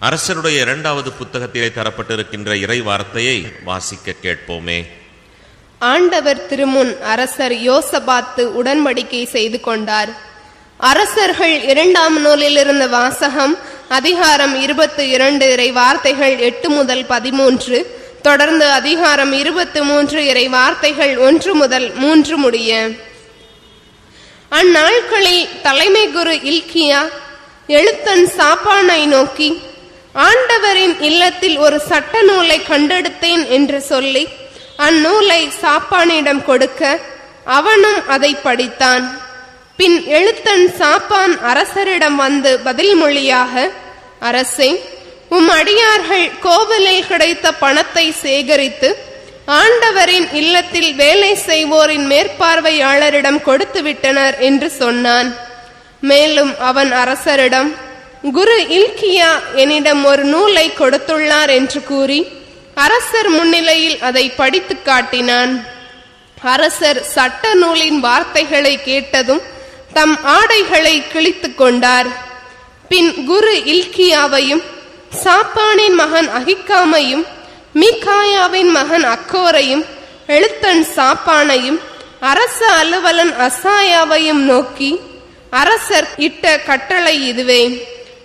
அரசருடைய இரண்டாவது புத்தகத்திலே தரப்பட்டிருக்கின்ற இறை வார்த்தையை வாசிக்க கேட்போமே. ஆண்டவர் திருமுன் அரசர் யோசபாத்து உடன்படிக்கை செய்து கொண்டார். அரசர்கள் இரண்டாம் நூலிலிருந்த வாசகம் அதிகாரம் இருபத்தி இரண்டு இறை வார்த்தைகள் எட்டு முதல் பதிமூன்று தொடர்ந்து அதிகாரம் இருபத்தி மூன்று இறை வார்த்தைகள் ஒன்று முதல் மூன்று முடிய. அந்நாட்களில் தலைமை குரு இல்கியா எழுத்தன் சாப்பானை நோக்கி ஆண்டவரின் இல்லத்தில் ஒரு சட்ட நூலை கண்டெடுத்தேன் என்று சொல்லி அந்நூலை சாப்பானிடம் கொடுக்க அவனும் அதை படித்தான். பின் எழுத்தன் சாப்பான் அரசரிடம் வந்து பதில் மொழியாக அரசே உம் அடியார்கள் கோவிலில் கிடைத்த பணத்தை சேகரித்து ஆண்டவரின் இல்லத்தில் வேலை செய்வோரின் மேற்பார்வையாளரிடம் கொடுத்து விட்டனர் என்று சொன்னான். மேலும் அவன் அரசரிடம் குரு இல்கியா என்னிடம் ஒரு நூலை கொடுத்துள்ளார் என்று கூறி அரசர் முன்னிலையில் அதை படித்து காட்டினான். அரசர் சட்ட நூலின் வார்த்தைகளை கேட்டதும் தம் ஆடைகளை கிழித்து கொண்டார். பின் குரு இல்கியாவையும் சாப்பானின் மகன் அகிக்காமையும் மீகாயாவின் மகன் அக்கோரையும் எழுத்தன் சாப்பானையும் அரச அலுவலன் அசாயாவையும் நோக்கி அரசர் இட்ட கட்டளை இதுவே.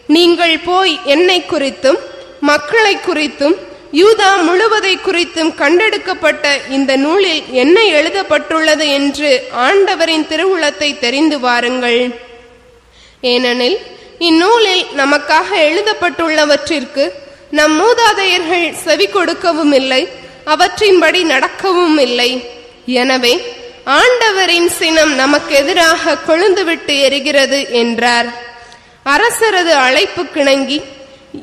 நீங்கள் போய் என்னை குறித்தும் மக்களை குறித்தும் யூதா முழுவதை குறித்தும் கண்டெடுக்கப்பட்ட இந்த நூலில் என்ன எழுதப்பட்டுள்ளது என்று ஆண்டவரின் திருவுளத்தை தெரிந்து வாருங்கள். ஏனெனில் இந்நூலில் நமக்காக எழுதப்பட்டுள்ளவற்றிற்கு நம் மூதாதையர்கள் செவி கொடுக்கவும் இல்லை அவற்றின்படி நடக்கவும் இல்லை எனவே ஆண்டவரின் சினம் நமக்கு எதிராக கொழுந்துவிட்டு எரிகிறது என்றார். அரசரது அழைப்பு கிணங்கி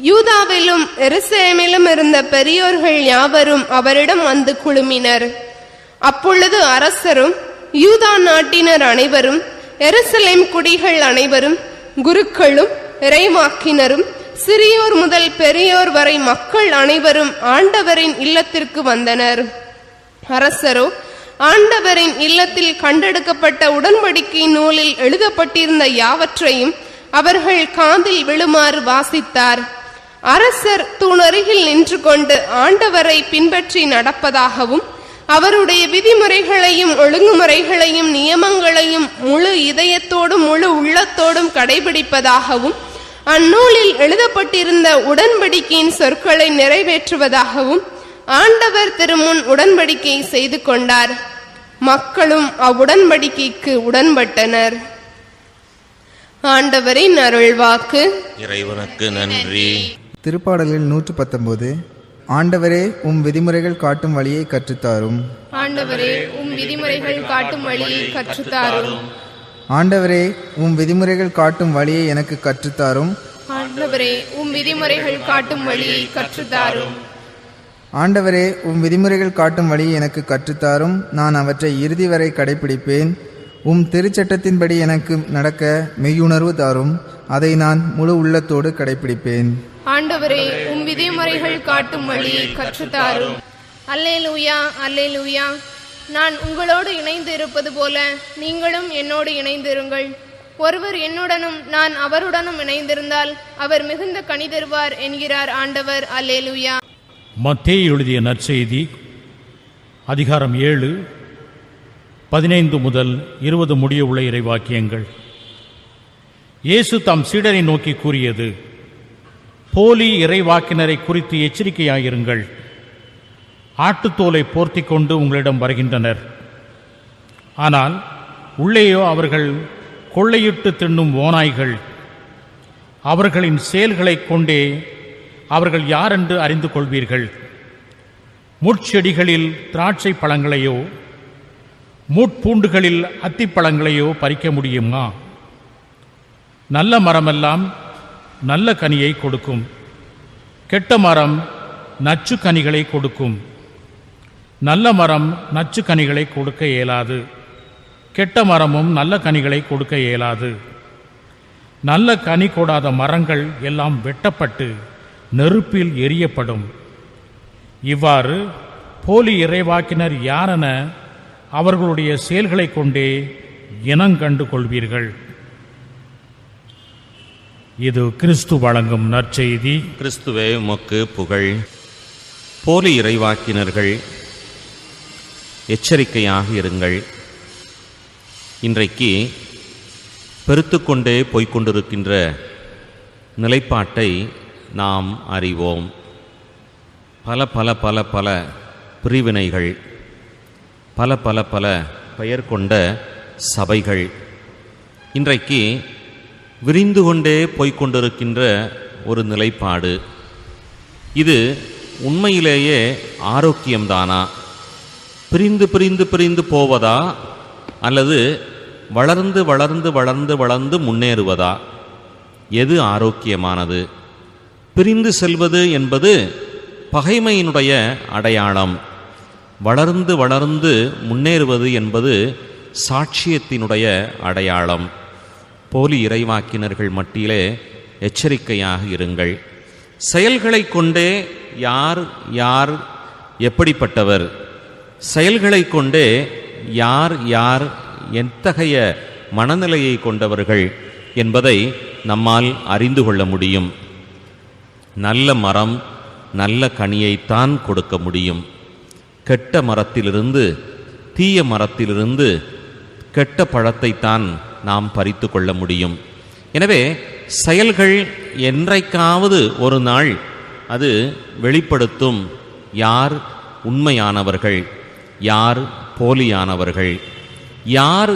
யூதாவிலும் எருசலேமிலும் இருந்த பெரியோர்கள் யாவரும் அவரிடம் வந்து குழுமினர். அப்பொழுது அரசரும் யூதா நாட்டினர் அனைவரும் எருசலேம் குடிகள் அனைவரும் குருக்களும் இறைவாக்கினரும் சிறியோர் முதல் பெரியோர் வரை மக்கள் அனைவரும் ஆண்டவரின் இல்லத்திற்கு வந்தனர். அரசரோ ஆண்டவரின் இல்லத்தில் கண்டெடுக்கப்பட்ட உடன்படிக்கை நூலில் எழுதப்பட்டிருந்த யாவற்றையும் அவர்கள் காதில் விழுமாறு வாசித்தார். அரசர் தூணருகில் நின்று கொண்டு ஆண்டவரை பின்பற்றி நடப்பதாகவும் அவருடைய விதிமுறைகளையும் ஒழுங்குமுறைகளையும் நியமங்களையும் முழு இதயத்தோடும் முழு உள்ளத்தோடும் கடைபிடிப்பதாகவும் அந்நூலில் எழுதப்பட்டிருந்த உடன்படிக்கையின் சொற்களை நிறைவேற்றுவதாகவும் ஆண்டவர் திருமுன் உடன்படிக்கை செய்து கொண்டார். மக்களும் அவ்வுடன்படிக்கைக்கு உடன்பட்டனர். ஆண்டவரின் அருள்வாக்கு. இறைவனுக்கு நன்றி. திருப்பாடலில் நூற்று பத்தொன்பது ஆண்டவரே உம் விதிமுறைகள் காட்டும் வழியை கற்றுத்தாரும். ஆண்டவரே உம் விதிமுறைகள் காட்டும் வழியை கற்றுத்தாரும். ஆண்டவரே உம் விதிமுறைகள் காட்டும் வழியை எனக்கு கற்றுத்தாரும். ஆண்டவரே உம் விதிமுறைகள் காட்டும் வழியை கற்றுத்தாரும். ஆண்டவரே உம் விதிமுறைகள் காட்டும் வழியை எனக்கு கற்றுத்தாரும். நான் அவற்றை இறுதி வரை கடைபிடிப்பேன் உம் திருச்சட்டத்தின்படி எனக்கு நடக்க மெய்யுணர்வு தாரும் அதை நான் முழு உள்ளத்தோடு கடைபிடிப்பேன் ஆண்டவரே உம் விதிமுறைகள் காட்டும் வழியை கற்றுத்தாரும். அல்லேலூயா அல்லேலூயா. நான் உங்களோடு இணைந்து இருப்பது போல நீங்களும் என்னோடு இணைந்திருங்கள். ஒருவர் என்னுடனும் நான் அவருடனும் இணைந்திருந்தால் அவர் மிகுந்த கனி தருவார் என்கிறார் ஆண்டவர். அல்லேலூயா. மத்தேயு எழுதிய நற்செய்தி அதிகாரம் ஏழு பதினைந்து முதல் இருபது முடிய உள்ள இறைவாக்கியங்கள். இயேசு தம் சீடரை நோக்கி கூறியது போலி இறைவாக்கினரை குறித்து எச்சரிக்கையாயிருங்கள். ஆட்டுத்தோலை போர்த்தி கொண்டு உங்களிடம் வருகின்றனர். ஆனால் உள்ளேயோ அவர்கள் கொள்ளையிட்டு தின்னும் ஓநாய்கள். அவர்களின் செயல்களைக் கொண்டே அவர்கள் யாரென்று அறிந்து கொள்வீர்கள்? முட்செடிகளில் திராட்சை பழங்களையோ மூட்பூண்டுகளில் அத்திப்பழங்களையோ பறிக்க முடியுமா? நல்ல மரமெல்லாம் நல்ல கனியை கொடுக்கும். கெட்ட மரம் நச்சு கனிகளை கொடுக்கும். நல்ல மரம் நச்சு கனிகளை கொடுக்க இயலாது. கெட்ட மரமும் நல்ல கனிகளை கொடுக்க இயலாது. நல்ல கனி கொடாத மரங்கள் எல்லாம் வெட்டப்பட்டு நெருப்பில் எரியப்படும். இவ்வாறு போலி இறைவாக்கினர் யாரென அவர்களுடைய செயல்களைக் கொண்டே இனங்கண்டு கொள்வீர்கள். இது கிறிஸ்து வழங்கும் நற்செய்தி. கிறிஸ்துவே உமக்கு புகழ். போலி இறைவாக்கினர்கள் எச்சரிக்கையாக இருங்கள். இன்றைக்கு பெருத்துக்கொண்டே போய்க்கொண்டிருக்கின்ற நிலைப்பாட்டை நாம் அறிவோம். பல பல பல பல பிரிவினைகள் பல பல பல பெயர் கொண்ட சபைகள். இன்றைக்கு விரிந்து கொண்டே போய்கொண்டிருக்கின்ற ஒரு நிலைப்பாடு. இது உண்மையிலேயே ஆரோக்கியம்தானா? பிரிந்து பிரிந்து பிரிந்து போவதா? அல்லது வளர்ந்து வளர்ந்து வளர்ந்து வளர்ந்து முன்னேறுவதா? எது ஆரோக்கியமானது? பிரிந்து செல்வது என்பது பகைமையினுடைய அடையாளம். வளர்ந்து வளர்ந்து முன்னேறுவது என்பது சாட்சியத்தினுடைய அடையாளம். போலி இறைவாக்கினர்கள் மட்டியிலே எச்சரிக்கையாக இருங்கள். செயல்களை கொண்டே யார் யார் எப்படிப்பட்டவர்? செயல்களை கொண்டே யார் யார் எத்தகைய மனநிலையை கொண்டவர்கள் என்பதை நம்மால் அறிந்து கொள்ள முடியும். நல்ல மரம் நல்ல கனியைத்தான் கொடுக்க முடியும். கெட்ட மரத்திலிருந்து தீய மரத்திலிருந்து கெட்ட பழத்தைத்தான் நாம் பறித்து கொள்ள முடியும். எனவே செயல்கள் என்றைக்காவது ஒரு நாள் அது வெளிப்படுத்தும் யார் உண்மையானவர்கள் யார் போலியானவர்கள் யார்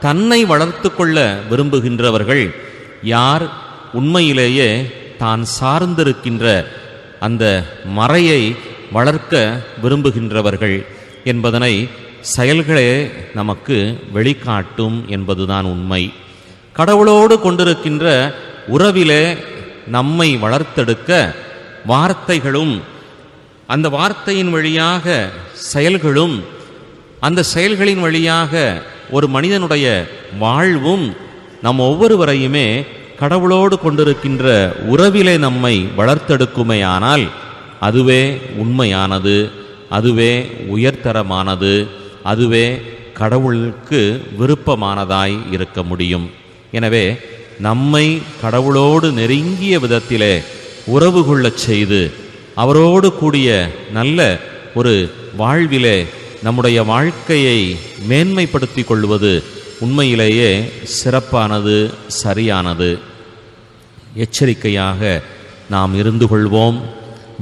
தன்னை வளர்த்து கொள்ள விரும்புகின்றவர்கள் யார் உண்மையிலேயே தான் சார்ந்திருக்கின்ற அந்த மறையை வளர்க்க விரும்புகின்றவர்கள் என்பதனை செயல்களே நமக்கு வெளிக்காட்டும் என்பதுதான் உண்மை. கடவுளோடு கொண்டிருக்கின்ற உறவிலே நம்மை வளர்த்தெடுக்க வார்த்தைகளும் அந்த வார்த்தையின் வழியாக செயல்களும் அந்த செயல்களின் வழியாக ஒரு மனிதனுடைய வாழ்வும் நம் ஒவ்வொருவரையுமே கடவுளோடு கொண்டிருக்கின்ற உறவிலே நம்மை வளர்த்தெடுக்குமேயானால் அதுவே உண்மையானது அதுவே உயர்தரமானது அதுவே கடவுளுக்கு விருப்பமானதாய் இருக்க முடியும். எனவே நம்மை கடவுளோடு நெருங்கிய விதத்திலே உறவு கொள்ளச் செய்து அவரோடு கூடிய நல்ல ஒரு வாழ்விலே நம்முடைய வாழ்க்கையை மேன்மைப்படுத்தி கொள்வது உண்மையிலேயே சிறப்பானது சரியானது. எச்சரிக்கையாக நாம் இருந்து கொள்வோம்.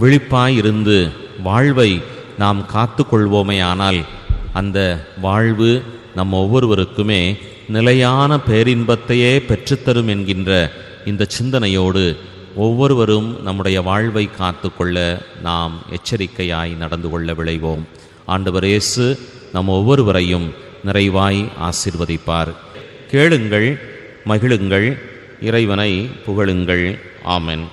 விழிப்பாய் இருந்து வாழ்வை நாம் காத்து கொள்வோமேயானால் அந்த வாழ்வு நம் ஒவ்வொருவருக்குமே நிலையான பேரின்பத்தையே பெற்றுத்தரும் என்கின்ற இந்த சிந்தனையோடு ஒவ்வொருவரும் நம்முடைய வாழ்வை காத்துக்கொள்ள நாம் எச்சரிக்கையாய் நடந்து கொள்ள விளைவோம் ஆண்டவர் இயேசு நம் ஒவ்வொருவரையும் நிறைவாய் ஆசிர்வதிப்பார். கேளுங்கள் மகிழுங்கள் இறைவனை புகழுங்கள். ஆமென்.